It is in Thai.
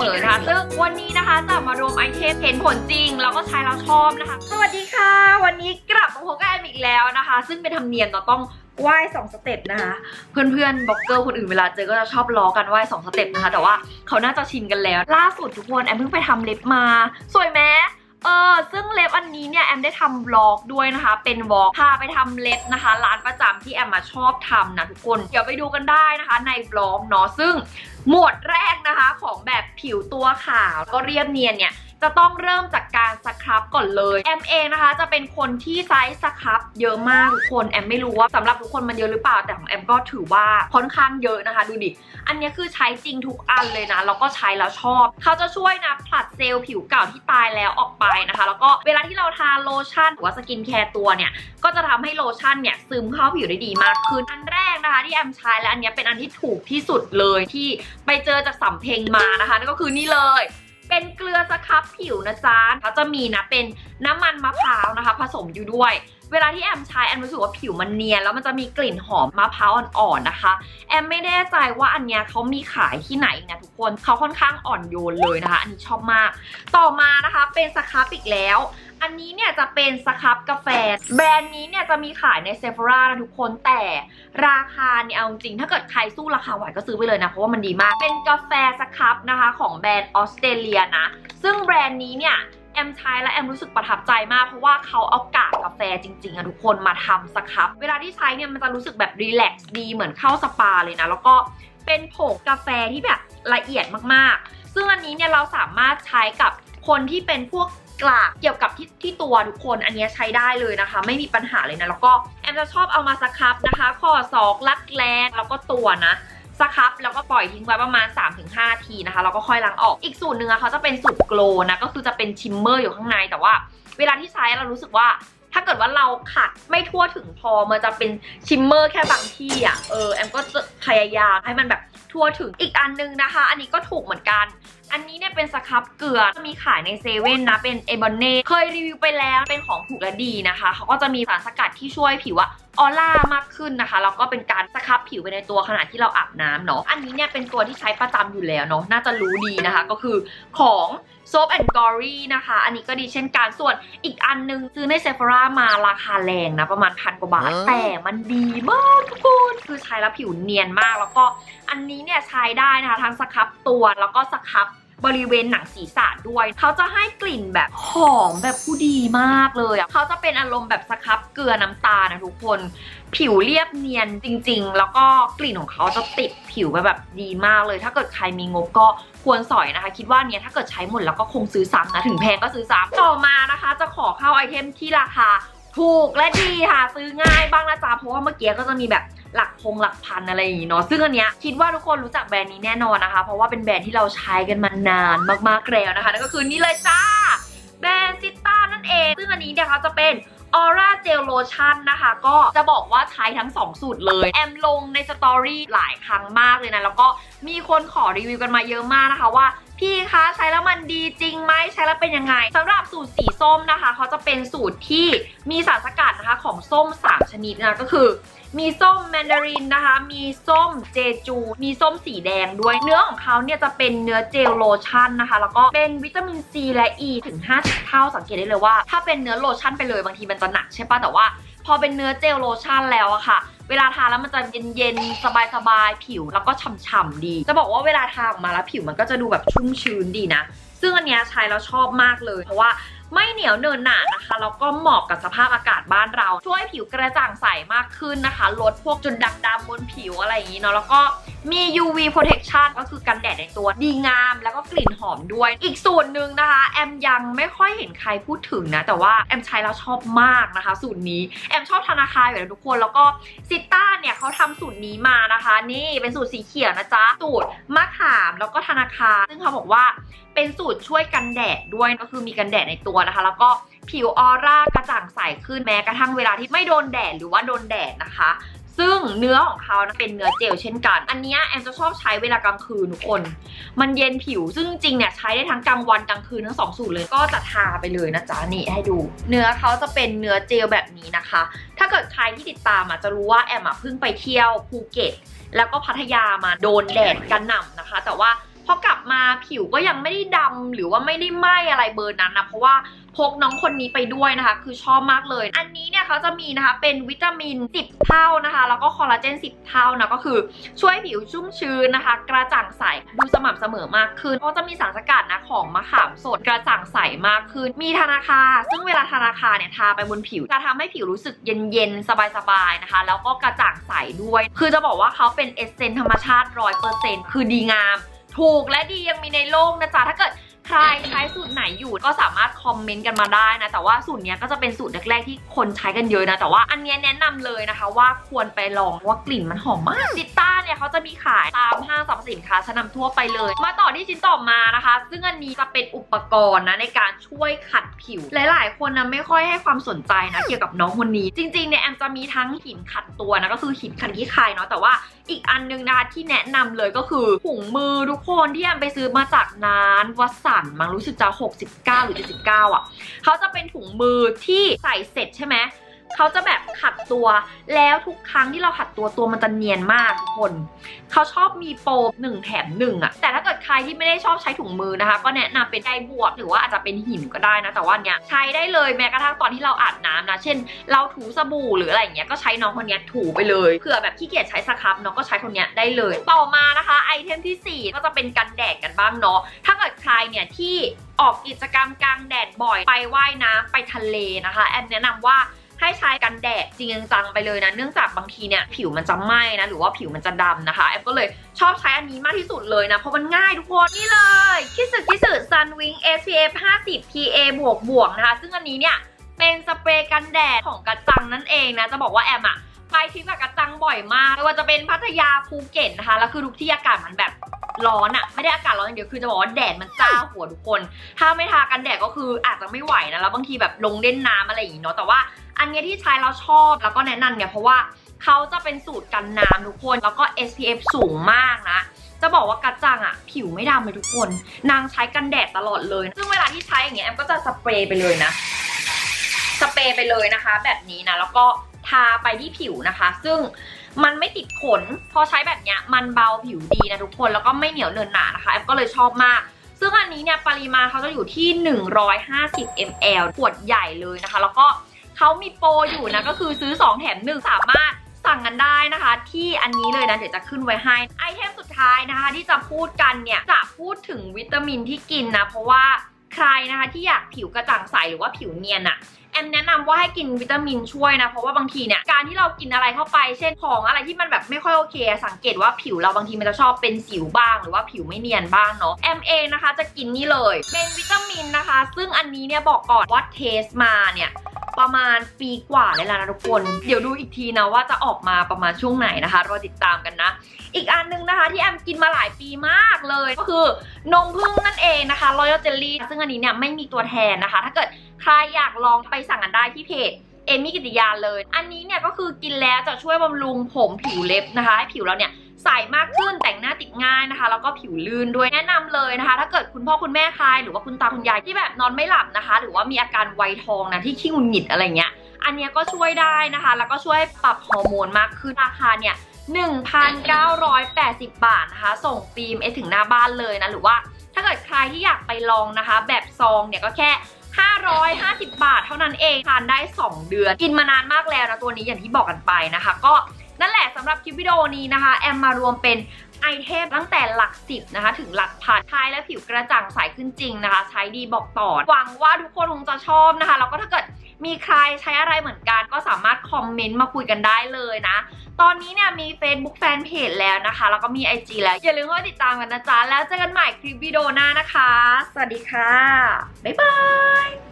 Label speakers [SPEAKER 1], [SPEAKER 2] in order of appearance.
[SPEAKER 1] มอนะคะซึ่งวันนี้นะคะจะมารวมไอเทมเห็นผลจริง แล้วก็ใช้แล้วชอบนะคะ สวัสดีค่ะ วันนี้กลับมาพบกับแอมอีกแล้วนะคะ ซึ่งเป็นธรรมเนียมเราต้องไหว้สองสเต็ปนะคะ เพื่อนๆบล็อกเกอร์คนอื่นเวลาเจอก็จะชอบล้อกันไหว้สองสเต็ปนะคะ แต่ว่าเขาน่าจะชินกันแล้ว ล่าสุดทุกคนแอมเพิ่งไปทำเล็บมา สวยไหม เออซึ่งเล็บอันนี้เนี่ยแอมได้ทำบล็อกด้วยนะคะ เป็นบล็อกพาไปทำเล็บนะคะ ร้านประจำที่แอมมาชอบทำนะทุกคน เดี๋ยวไปดูกันได้นะคะในบล็อกเนาะซึ่งหมวดแรกนะคะของแบบผิวตัวขาวก็เรียบเนียนเนี่ย จะต้องเริ่มจากการสครับก่อนเลยแอมเองนะคะจะเป็นคนที่ไซส์สครับเยอะมากทุกคนแอมไม่รู้ว่าสำหรับทุกคนมันเยอะหรือเปล่าแต่ของแอมก็ถือว่าค่อนข้างเยอะนะคะ ดูดิ อันนี้คือใช้จริงทุกอันเลยนะแล้วก็ใช้แล้วชอบ เขาจะช่วยนะผลัดเซลล์ผิวเก่าที่ตายแล้วออกไปนะคะ แล้วก็เวลาที่เราทาโลชั่นหรือว่าสกินแคร์ตัวเนี่ยก็จะทำให้โลชั่นเนี่ยซึมเข้าผิวได้ดีมากขึ้นอันแรกนะคะที่แอมใช้และอันนี้เป็นอันที่ถูกที่สุดเลยที่ไปเจอจากสำเพ็งมานะคะนั่นก็คือนี่เลย เป็นเกลือสครับผิวนะจ๊ะเขาจะมีนะเป็นน้ำมันมะพร้าวนะคะ ผสมอยู่ด้วย เวลาที่แอมใช้แอมรู้สึกว่าผิวมันเนียนแล้วมันจะมีกลิ่นหอมมะพร้าวอ่อนๆนะคะ แอมไม่แน่ใจว่าอันเนี้ยเขามีขายที่ไหนนะทุกคนเขาค่อนข้างอ่อนโยนเลยนะคะ อันนี้ชอบมาก ต่อมานะคะเป็นสครับอีกแล้ว อันนี้เนี่ยจะเป็นสครับกาแฟ แบรนด์นี้เนี่ยจะมีขายในเซฟรานะทุกคนแต่ราคาเนี่ยเอาจริงถ้าเกิดใครสู้ราคาไหวก็ซื้อไปเลยนะ เพราะว่ามันดีมากเป็นกาแฟสครับนะคะ ของแบรนด์ออสเตรเลียนะ ซึ่งแบรนด์นี้เนี่ย แอมใช้และแอมรู้สึกประทับใจมาก เพราะว่าเขาเอากากกาแฟจริงๆอะทุกคนมาทำสครับ เวลาที่ใช้เนี่ยมันจะรู้สึกแบบรีแลกซ์ดีเหมือนเข้าสปาเลยนะ แล้วก็เป็นผงกาแฟที่แบบละเอียดมากๆ ซึ่งอันนี้เนี่ยเราสามารถใช้กับคนที่เป็นพวกกลากเกี่ยวกับที่ที่ตัวทุกคนอันนี้ใช้ได้เลยนะคะ ไม่มีปัญหาเลยนะ แล้วก็แอมจะชอบเอามาสครับนะคะ ข้อศอกรักแร้แล้วก็ตัวนะ สครับแล้วก็ปล่อยทิ้งไว้ประมาณ 3-5นาทีนะคะ แล้วก็ค่อยล้างออก อีกสูตรหนึ่งอะเขาจะเป็นสูตรโกลนะ ก็คือจะเป็นชิมเมอร์อยู่ข้างในแต่ว่า เวลาที่ใช้เรารู้สึกว่าถ้าเกิดว่าเราขัดไม่ทั่วถึงพอมันจะเป็นชิมเมอร์แค่บางที่อะเออแอมก็จะพยายามให้มันแบบทั่วถึงอีกอันนึงนะคะ อันนี้ก็ถูกเหมือนกัน อันนี้เนี่ยเป็นสครับเกลือมีขายในเซเว่นนะเป็นเอบอนเน่เคยรีวิวไปแล้วเป็นของถูกและดีนะคะ เขาก็จะมีสารสกัดที่ช่วยผิวอะ ออร่ามากขึ้นนะคะแล้วก็เป็นการสครับผิวไปในตัวขณะที่เราอาบน้ำเนาะอันนี้เนี่ยเป็นตัวที่ใช้ประจำอยู่แล้วเนาะน่าจะรู้ดีนะคะ ก็คือของ Soap and Glory นะคะ อันนี้ก็ดีเช่นกัน ส่วนอีกอันนึงซื้อในเซฟ h รามาราคาแรงนะ ประมาณพันกว่าบาท แต่มันดีมากทุกคนคือใช้แล้วผิวเนียนมาก แล้วก็อันนี้เนี่ยใช้ได้นะคะ ทั้งสครับตัวแล้วก็สครับ บริเวณหนังศีรษะด้วย เขาจะให้กลิ่นแบบหอมแบบผู้ดีมากเลยอะเขาจะเป็นอารมณ์แบบสครับเกลือน้ำตาลนะทุกคน ผิวเรียบเนียนจริง ๆ แล้วก็กลิ่นของเขาจะติดผิวไปแบบดีมากเลย ถ้าเกิดใครมีงบก็ควรสอยนะคะ คิดว่าเนี่ยถ้าเกิดใช้หมดแล้วก็คงซื้อซ้ำนะถึงแพงก็ซื้อซ้ำต่อมานะคะ จะขอเข้าไอเทมที่ราคาถูกและดีค่ะ ซื้อง่ายบ้างนะจ๊ะเพราะว่าเมื่อกี้ก็จะมีแบบ หลักพงหลักพันอะไรอย่างงี้เนาะซึ่งอันเนี้ยคิดว่าทุกคนรู้จักแบรนด์นี้แน่นอนนะคะ เพราะว่าเป็นแบรนด์ที่เราใช้กันมานานมากๆแล้วนะคะนั่นก็คือนี่เลยจ้าแบรนด์ซิต้านั่นเอง ซึ่งอันนี้เนี่ยเขาจะเป็นออร่าเจลโลชั่นนะคะ ก็จะบอกว่าใช้ทั้ง 2 สูตรเลย แอมลงในสตอรี่หลายครั้งมากเลยนะ แล้วก็มีคนขอรีวิวกันมาเยอะมากนะคะว่า พี่คะใช้แล้วมันดีจริงไหมใช้แล้วเป็นยังไงสำหรับสูตรสีส้มนะคะเขาจะเป็นสูตรที่มีสารสกัดนะคะของส้ม 3 ชนิดนะก็คือมีส้มแมนดารินนะคะ มีส้มเจจู มีส้มสีแดงด้วย เนื้อของเขาเนี่ยจะเป็นเนื้อเจลโลชั่นนะคะ แล้วก็เป็นวิตามินซีและอ e ีถึง 50 เท่าสังเกตได้เลยว่า ถ้าเป็นเนื้อโลชั่นไปเลยบางทีมันจะหนักใช่ปะแต่ว่า พอเป็นเนื้อเจลโลชั่นแล้วอะค่ะ เวลาทาแล้วมันจะเย็นๆ สบายๆ ผิวแล้วก็ฉ่ำๆดี จะบอกว่าเวลาทาออกมาแล้วผิวมันก็จะดูแบบชุ่มชื้นดีนะ ซึ่งอันเนี้ยใช้แล้วชอบมากเลย เพราะว่า ไม่เหนียวเนินหนานะคะแล้วก็เหมาะกับสภาพอากาศบ้านเรา ช่วยผิวกระจ่างใสมากขึ้นนะคะ ลดพวกจุดด่างดำบนผิวอะไรอย่างนี้เนาะแล้วก็มี UV protection ก็คือกันแดดในตัวดีงาม แล้วก็กลิ่นหอมด้วย อีกสูตรหนึ่งนะคะ แอมยังไม่ค่อยเห็นใครพูดถึงนะ แต่ว่าแอมใช้แล้วชอบมากนะคะ สูตรนี้แอมชอบธนาคารอยู่แล้วทุกคน แล้วก็ซิต้าเนี่ยเขาทำสูตรนี้มานะคะ นี่เป็นสูตรสีเขียวนะจ๊ะสูตรมะามแล้วก็ธนาคาร ซึ่งเขาบอกว่าเป็นสูตรช่วยกันแดดด้วยก็คือมีกันแดดในตัวนะคะ แล้วก็ผิวออร่ากระจ่างใสขึ้นแม้กระทั่งเวลาที่ไม่โดนแดดหรือว่าโดนแดดนะคะซึ่งเนื้อของเขานะเป็นเนื้อเจลเช่นกัน อันนี้แอมจะชอบใช้เวลากลางคืนทุกคน มันเย็นผิว ซึ่งจริงๆเนี่ยใช้ได้ทั้งกลางวันกลางคืนทั้งสองสูตรเลย ก็จะทาไปเลยนะจ๊ะนี่ให้ดู เนื้อเขาจะเป็นเนื้อเจลแบบนี้นะคะ ถ้าเกิดใครที่ติดตามอะจะรู้ว่าแอมอะเพิ่งไปเที่ยวภูเก็ต แล้วก็พัทยามาโดนแดดกันหน่ำนะคะ แต่ว่า พอกลับมาผิวก็ยังไม่ได้ดำหรือว่าไม่ได้ไหม้อะไรเบอร์นั้นนะเพราะว่าพกน้องคนนี้ไปด้วยนะคะ คือชอบมากเลย อันนี้เนี่ยเขาจะมีนะคะเป็นวิตามิน 10 เท่านะคะ แล้วก็คอลลาเจน 10 เท่านะก็คือช่วยผิวชุ่มชื้นนะคะ กระจ่างใสดูสม่ำเสมอมากขึ้นเพราจะมีสารสกัดนะของมะขามสดกระจ่างใสมากขึ้น มีธนาคา ซึ่งเวลาธนาคาเนี่ยทาไปบนผิว จะทำให้ผิวรู้สึกเย็นๆ สบายๆนะคะ แล้วก็กระจ่างใสด้วย คือจะบอกว่าเขาเป็นเอสเซนธรรมชาติร้อยเปอร์เซ็นต์คือดีงาม ถูกและดียังมีในโลกนะจ๊ะถ้าเกิดใครใช้สูตรไหนอยู่ก็สามารถคอมเมนต์กันมาได้นะ แต่ว่าสูตรเนี้ยก็จะเป็นสูตรแรกๆที่คนใช้กันเยอะนะ แต่ว่าอันเนี้ยแนะนำเลยนะคะ ว่าควรไปลองเพราะว่ากลิ่นมันหอมมากติด เนี่ยเขาจะมีขายตามห้างสรรพสินค้าชั้นนำทั่วไปเลย มาต่อที่ชิ้นต่อมานะคะ ซึ่งอันนี้จะเป็นอุปกรณ์นะในการช่วยขัดผิว หลายๆ คนนะไม่ค่อยให้ความสนใจนะเกี่ยวกับน้องคนนี้ จริงๆเนี่ยแอมจะมีทั้งหินขัดตัวนะก็คือหินขัดขี้ใครเนาะแต่ว่าอีกอันนึงนะคะที่แนะนำเลยก็คือถุงมือทุกคนที่แอมไปซื้อมาจากร้านวัสันมั้งรู้สึกจะ 69 หรือ 79 อะเขาจะเป็นถุงมือที่ใส่เสร็จใช่ไหม เขาจะแบบขัดตัว แล้วทุกครั้งที่เราขัดตัวตัวมันจะเนียนมากทุกคนเขาชอบมีโปรหนึ่งแถมหนึ่งอะแต่ถ้าเกิดใครที่ไม่ได้ชอบใช้ถุงมือนะคะ ก็แนะนำเป็นไดบวกหรือว่าอาจจะเป็นหินก็ได้นะแต่ว่าเนี้ยใช้ได้เลยแม้กระทั่งตอนที่เราอาบน้ำนะเช่น เราถูสบู่หรืออะไรอย่างเงี้ยก็ใช้น้องคนเนี้ยถูไปเลยเผื่อแบบขี้เกียจใช้สครับน้องก็ใช้คนเนี้ยได้เลย ต่อมานะคะไอเทมที่ 4 ก็จะเป็นกันแดดกันบ้างเนาะถ้าเกิดใครเนี่ยที่ออกกิจกรรมกลางแดดบ่อยไปว่ายน้ำไปทะเลนะคะ แอมแนะนำว่า ให้ใช้กันแดดจริงจังไปเลยนะ เนื่องจากบางทีเนี่ยผิวมันจะไหม้นะหรือว่าผิวมันจะดำนะคะแอมก็เลยชอบใช้อันนี้มากที่สุดเลยนะ เพราะมันง่ายทุกคนนี่เลยคิสึคิสึ Sun Wing SPF 50 PA บวกบวกนะคะ ซึ่งอันนี้เนี่ยเป็นสเปรย์กันแดดของกระจังนั่นเองนะ จะบอกว่าแอมอะไปทริปกับกระจังบ่อยมากไม่ว่าจะเป็นพัทยาภูเก็ตนะคะ แล้วคือทุกที่อากาศมันแบบ ร้อนอะไม่ได้อากาศร้อนอย่างเดียวคือจะบอกว่าแดดมันจ้าหัวทุกคน ถ้าไม่ทากันแดดก็คืออาจจะไม่ไหวนะแล้วบางทีแบบลงเล่นน้ำอะไรอย่างงี้เนาะแต่ว่าอันเนี้ยที่ใช้แล้วชอบแล้วก็แนะนำเนี่ยเพราะว่าเขาจะเป็นสูตรกันน้ำทุกคน แล้วก็ SPF สูงมากนะจะบอกว่ากระจังอะผิวไม่ดำเลยทุกคน นางใช้กันแดดตลอดเลย ซึ่งเวลาที่ใช้อย่างเงี้ยแอมก็จะสเปรย์ไปเลยนะ สเปรย์ไปเลยนะคะ แบบนี้นะ แล้วก็ทาไปที่ผิวนะคะ ซึ่ง มันไม่ติดขน พอใช้แบบเนี้ยมันเบาผิวดีนะทุกคน แล้วก็ไม่เหนียวเนินหนานะคะ แอมก็เลยชอบมาก ซึ่งอันนี้เนี่ยปริมาณเขาจะอยู่ที่ 150 ml ขวดใหญ่เลยนะคะ แล้วก็เขามีโปรอยู่นะ ก็คือซื้อ 2 แถม 1 สามารถสั่งกันได้นะคะ ที่อันนี้เลยนะเดี๋ยวจะขึ้นไว้ให้ไอเทมสุดท้ายนะคะ ที่จะพูดกันเนี่ยจะพูดถึงวิตามินที่กินนะ เพราะว่าใครนะคะที่อยากผิวกระจ่างใสหรือว่าผิวเนียนอะ แอมแนะนำว่าให้กินวิตามินช่วยนะ เพราะว่าบางทีเนี่ยการที่เรากินอะไรเข้าไป เช่นของอะไรที่มันแบบไม่ค่อยโอเค สังเกตว่าผิวเราบางทีมันจะชอบเป็นสิวบ้าง หรือว่าผิวไม่เนียนบ้างเนาะแอมเองนะคะจะกินนี่เลยเป็นวิตามินนะคะ ซึ่งอันนี้เนี่ยบอกก่อนว่าเทสมาเนี่ย ประมาณปีกว่าเลยแล้วนะทุกคน เดี๋ยวดูอีกทีนะว่าจะออกมาประมาณช่วงไหนนะคะรอติดตามกันนะ อีกอันนึงนะคะที่แอมกินมาหลายปีมากเลยก็คือนมพึ่งนั่นเองนะคะ Royal Jelly ซึ่งอันนี้เนี่ยไม่มีตัวแทนนะคะ ถ้าเกิดใครอยากลองไปสั่งกันได้ที่เพจเอมี่กิติยาเลย อันนี้เนี่ยก็คือกินแล้วจะช่วยบำรุงผมผิวเล็บนะคะให้ผิวเราเนี่ย ใสมากขึ้นแต่งหน้าติดง่ายนะคะ แล้วก็ผิวลื่นด้วยแนะนำเลยนะคะ ถ้าเกิดคุณพ่อคุณแม่ใครหรือว่าคุณตาคุณยายที่แบบนอนไม่หลับนะคะ หรือว่ามีอาการไวทองนะที่ขี้งุดหงิดอะไรเงี้ยอันเนี้ยก็ช่วยได้นะคะ แล้วก็ช่วยปรับฮอร์โมนมากขึ้นราคาเนี่ย 1,980 บาทนะคะ ส่งฟิล์มเอถึงหน้าบ้านเลยนะ หรือว่าถ้าเกิดใครที่อยากไปลองนะคะ แบบซองเนี่ยก็แค่ 550 บาทเท่านั้นเองทานได้ 2 เดือน กินมานานมากแล้วนะตัวนี้อย่างที่บอกกันไปนะคะ ก็ นั่นแหละสำหรับคลิปวิดีโอนี้นะคะ แอมมารวมเป็นไอเทมตั้งแต่หลักสิบนะคะ ถึงหลักพันใช้แล้วผิวกระจ่างใสขึ้นจริงนะคะ ใช้ดีบอกต่อ หวังว่าทุกคนคงจะชอบนะคะ แล้วก็ถ้าเกิดมีใครใช้อะไรเหมือนกัน ก็สามารถคอมเมนต์มาคุยกันได้เลยนะ ตอนนี้เนี่ยมี Facebook Fanpage แล้วนะคะ แล้วก็มี IG แล้ว อย่าลืมเข้าติดตามกันนะจ๊ะ แล้วเจอกันใหม่คลิปวิดีโอหน้านะคะ สวัสดีค่ะ บ๊ายบาย